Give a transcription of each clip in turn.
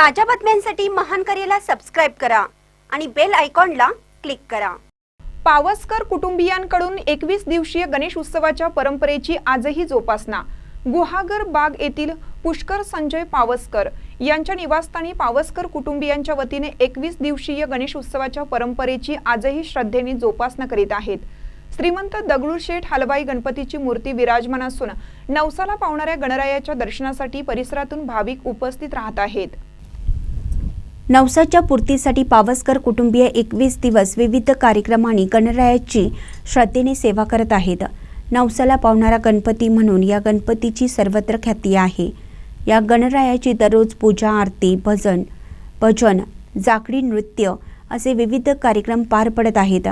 ताज्या बातम्यांसाठी महान करेला सबस्क्राईब करा आणि बेल आयकॉनला क्लिक करा. पावसकर कुटुंबियांकडून एकवीस दिवसीय गणेश उत्सवाच्या परंपरेची आजही जोपासना. गुहागर बाग येथील पुष्कर संजय पावसकर यांच्या निवासस्थानी पावसकर कुटुंबियांच्या वतीने एकवीस दिवसीय गणेश उत्सवाच्या परंपरेची आजही श्रद्धेने जोपासना करीत आहेत. श्रीमंत दगडूशेठ हलवाई गणपतीची मूर्ती विराजमान असून नवसाला पावणाऱ्या गणरायाच्या दर्शनासाठी परिसरातून भाविक उपस्थित राहत आहेत. नवसाच्या पूर्तीसाठी पावसकर कुटुंबीय एकवीस दिवस विविध कार्यक्रमांनी गणरायाची श्रद्धेने सेवा करत आहेत. नवसाला पावणारा गणपती म्हणून या गणपतीची सर्वत्र ख्याती आहे. या गणरायाची दररोज पूजा आरती भजन भजन जाकडी नृत्य असे विविध कार्यक्रम पार पडत आहेत.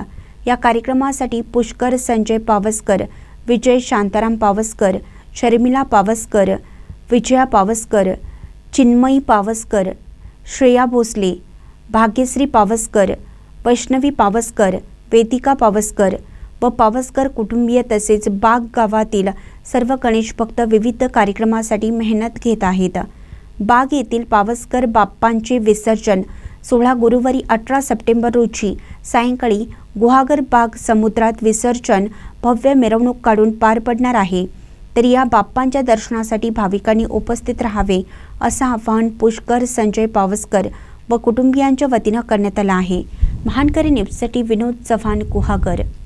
या कार्यक्रमासाठी पुष्कर संजय पावसकर विजय शांताराम पावसकर शर्मिला पावसकर विजया पावसकर चिन्मयी पावसकर श्रेया भोसले भाग्यश्री पावसकर वैष्णवी पावसकर वेदिका पावसकर व पावसकर कुटुंबीय तसेच बाग गावातील सर्व गणेश भक्त विविध कार्यक्रमासाठी मेहनत घेत आहेत. बाग येथील पावसकर बाप्पांचे विसर्जन सोळा गुरुवारी अठरा सप्टेंबर रोजी सायंकाळी गुहागर बाग समुद्रात विसर्जन भव्य मिरवणूक काढून पार पडणार आहे. तर या बाप्पांच्या दर्शनासाठी भाविकांनी उपस्थित राहावे असं आवाहन पुष्कर संजय पावसकर व कुटुंबियांच्या वतीनं करण्यात आलं आहे. महानकरी न्यूजसाठी विनोद चव्हाण गुहागर.